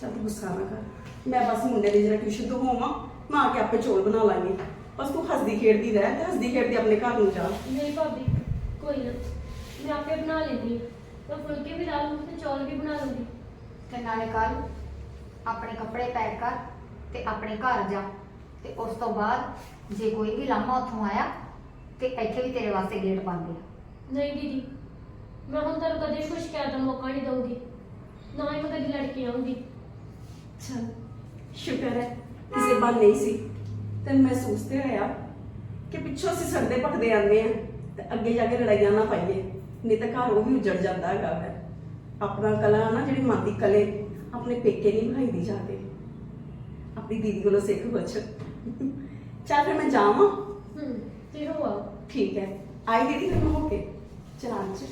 ਚੱਲ ਤੂੰ ਗੁੱਸਾ ਨਾ ਕਰ। ਮੈਂ ਬਸ ਮੁੰਡੇ ਦੀ ਜਿਹੜਾ ਟਿਊਸ਼ਨ ਤੋਂ ਹੋਵਾਂ ਮੈਂ ਆ ਕੇ ਆਪੇ ਚੋਲ ਬਣਾ ਲਾਂਗੀ। ਬਸ ਤੂੰ ਹੱਸਦੀ ਖੇਡਦੀ ਰਹਿ ਤੇ ਹੱਸਦੀ ਖੇਡਦੀ ਆਪਣੇ ਘਰ ਨੂੰ ਜਾ। ਨਹੀਂ ਭਾਬੀ ਕੋਈ ਨਾ। ਮੈਂ ਆਪੇ ਬਣਾ ਲੈਂਦੀ ਹਾਂ ਮੈਂ ਫੁਲਕੇ ਵੀ ਲਾ ਲੂੰਗੀ ਤੇ ਚੌਲ ਵੀ ਬਣਾ ਲੂੰਗੀ। ਤੇ ਨਾਲੇ ਕੱਲ ਆਪਣੇ ਕੱਪੜੇ ਪੈਕ ਕਰ ਤੇ ਆਪਣੇ ਘਰ ਜਾ। ਤੇ ਉਸ ਤੋਂ ਬਾਅਦ ਜੇ ਕੋਈ ਵੀ ਲਾਮਾ ਉੱਥੋਂ ਆਇਆ ਤੇ ਇੱਥੇ ਵੀ ਤੇਰੇ ਵਾਸਤੇ ਗੇਟ ਬੰਦ ਆ। ਨਹੀਂ ਦੀਦੀ ਮੈਂ ਹੁਣ ਤੁਹਾਨੂੰ ਕਦੇ ਕੁਝ ਕਹਿਣ ਦਾ ਮੌਕਾ ਨਹੀਂ ਦਊਂਗੀ। ਨਾ ਹੀ ਮੈਂ ਕਦੀ ਲੜ ਕੇ ਆਉਂਗੀ ਚੱਲ ਸ਼ੁਕਰ ਹੈ ਕਿਸੇ ਬਾਤ ਨਹੀਂ ਸੀ। ਤੇ ਮਹਿਸੂਸ ਤੇ ਹੋਇਆ ਕਿ ਪਿੱਛੋਂ ਅਸੀਂ ਸੜਦੇ ਭਖਦੇ ਆਉਂਦੇ ਆ ਤੇ ਅੱਗੇ ਜਾ ਕੇ ਲੜਾਈਆਂ ਨਾ ਪਾਈਏ ਨਹੀਂ ਤਾਂ ਘਰ ਉਹ ਵੀ ਉਜੜ ਜਾਂਦਾ ਹੈਗਾ ਵੈ ਆਪਣਾ ਕਲਾ ਨਾ ਜਿਹੜੀ ਮਨ ਦੀ ਕਲੇ ਆਪਣੇ ਪੇਕੇ ਨਹੀਂ ਬਣਾਈਦੀ ਜਾ ਕੇ। ਆਪਣੀ ਦੀਦੀ ਕੋਲੋਂ ਸਿੱਖ ਕੁਛ ਚੱਲ ਫਿਰ ਮੈਂ ਜਾਵਾਂ। ਹੂੰ ਤੇ ਹੋ ਠੀਕ ਹੈ। ਆਈ ਦੀਦੀ ਫਿਰ ਮੈਂ ਹੋ ਕੇ। ਚਲਾਂ ਚ